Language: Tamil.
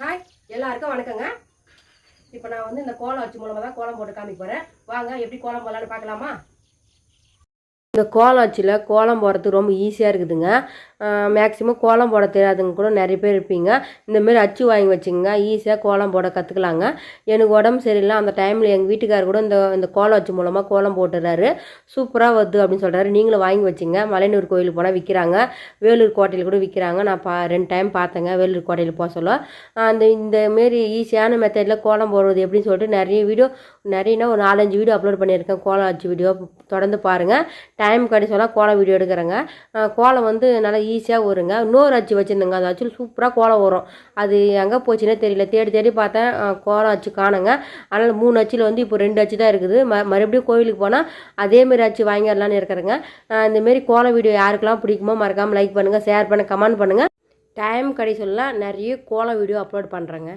ஹாய் எல்லாருக்கும் வணக்கங்க. இப்போ நான் வந்து இந்த கோலம் வச்சு மூலமாக தான் கோலம் போட்டு காமிக்க போகிறேன் வாங்க எப்படி கோலம் போடலான்னு பார்க்கலாமா? இந்த கோலம் அச்சில் கோலம் போடுறது ரொம்ப ஈஸியாக இருக்குதுங்க. மேக்ஸிமம் கோலம் போட தெரியாதுங்க கூட நிறைய பேர் இருப்பீங்க. இந்தமாரி அச்சு வாங்கி வச்சுங்க ஈஸியாக கோலம் போட கற்றுக்கலாங்க எனக்கு உடம்பு சரியில்லை. அந்த டைமில் எங்கள் வீட்டுக்காரர் கூட இந்த இந்த கோலம் அச்சு மூலமாக கோலம் போட்டுறாரு. சூப்பராக வருது அப்படின்னு சொல்கிறாரு நீங்களும் வாங்கி வச்சுங்க மலையனூர் கோயிலுக்கு போனால் விற்கிறாங்க வேலூர் கோட்டையில் கூட விற்கிறாங்க நான் பா ரெண்டு டைம் பார்த்தேங்க. வேலூர் கோட்டையில் போக சொல்ல. அந்த இந்த மாரி ஈஸியான மெத்தடில் கோலம் போடுறது எப்படின்னு சொல்லிட்டு நிறைய வீடியோ நிறையனா ஒரு நாலஞ்சு வீடியோ அப்லோட் பண்ணியிருக்கேன். கோலம் அச்சு வீடியோ தொடர்ந்து பாருங்கள் டைம் கிடைச்சோன்னா கோலம் வீடியோ எடுக்கிறேங்க. கோலம் வந்து நல்லா ஈஸியாக வருங்க இன்னொரு அச்சு வச்சுருந்தேங்க. அந்த அச்சு சூப்பராக கோலம் வரும். அது எங்கே போச்சுன்னே தெரியல. தேடி தேடி பார்த்தேன். கோலம் அச்சு காணுங்க. அதனால் மூணு அச்சில் வந்து இப்போ ரெண்டு அச்சு தான் இருக்குது. ம மறுபடியும் கோயிலுக்கு போனால் அதேமாரி அச்சு வாங்கிடலான்னு இருக்கிறேங்க. அஹ் இந்தமாரி கோலம் வீடியோ யாருக்கெல்லாம் பிடிக்குமோ மறக்காமல் லைக் பண்ணுங்கள் ஷேர் பண்ணுங்கள் கமெண்ட் பண்ணுங்கள் டைம் கிடைச்சொல்லாம் நிறைய கோலம் வீடியோ அப்லோட் பண்ணுறேங்க